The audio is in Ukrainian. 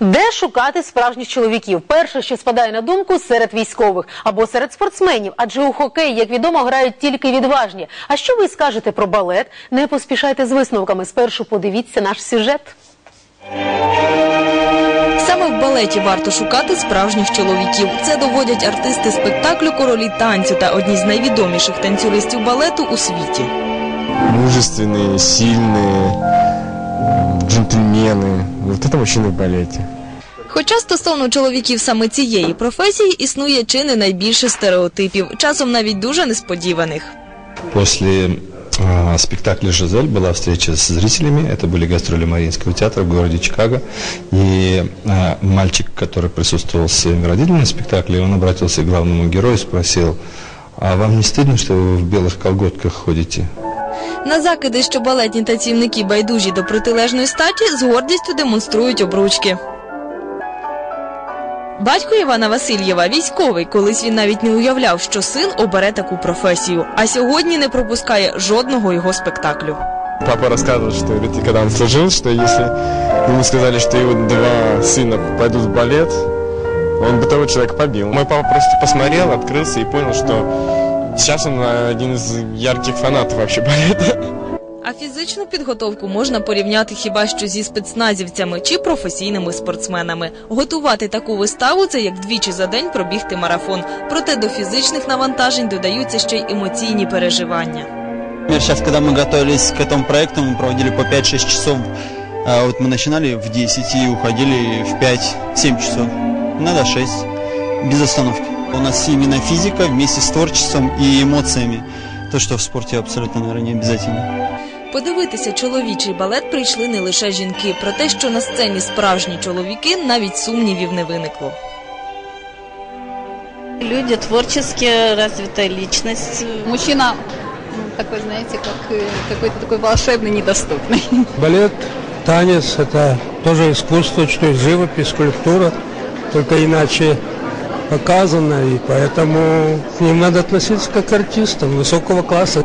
Де шукати справжніх чоловіків? Перше, що спадає на думку, серед військових або серед спортсменів, адже у хокей, як відомо, грають тільки відважні. А що ви скажете про балет? Не поспішайте з висновками. Спершу подивіться наш сюжет. Саме в балеті варто шукати справжніх чоловіків. Це доводять артисти спектаклю Королі танцю та одні з найвідоміших танцюристів балету у світі. мужественные, сильные, м, джентльмены. Вот это мужчины в балете. Хоча стосовно чоловіків саме цієї професії існує чи не найбільше стереотипів, часом навіть дуже несподіваних. После а, спектакля «Жизель» была встреча с зрителями. Это были гастроли Мариинского театра в городе Чикаго. И а, мальчик, который присутствовал с своими родителями на спектакле, он обратился к главному герою и спросил, а вам не стыдно, что вы в белых колготках ходите? На закиди, що балетні танцівники байдужі до протилежної статі, з гордістю демонструють обручки. Батько Івана Васильєва військовий. Колись він навіть не уявляв, що син обере таку професію, а сьогодні не пропускає жодного його спектаклю. Папа рассказывал, что говорит, и когда он служил, что если ему сказали, что его два сына пойдут в балет, он бы того человека побил. Мой папа просто посмотрел, открылся и понял, что сейчас он э, один из ярких фанатов вообще балета. А фізичну підготовку можна порівняти хіба що зі спецназівцями чи професійними спортсменами. Готувати таку виставу це як двічі за день пробігти марафон. Проте до фізичних навантажень додаються ще й емоційні переживання. Например, сейчас, когда мы готовились к этому проекту, мы проводили по 5-6 часов. А вот мы начинали в 10 и уходили в 5-7 часов. Иногда 6, без остановки. У нас именно физика вместе с творчеством и эмоциями. То, что в спорте абсолютно, наверное, не обязательно. Подивитися чоловічий балет прийшли не лише жінки. Про те, що на сцені справжні чоловіки, навіть сумнівів не виникло. Люди творчески развитая личность. Мужчина ну, такой, знаете, как э, какой-то такой волшебный, недоступный. Балет, танец – это тоже искусство, что есть живопись, скульптура, только иначе показано, и поэтому к ним надо относиться как к артистам высокого класса.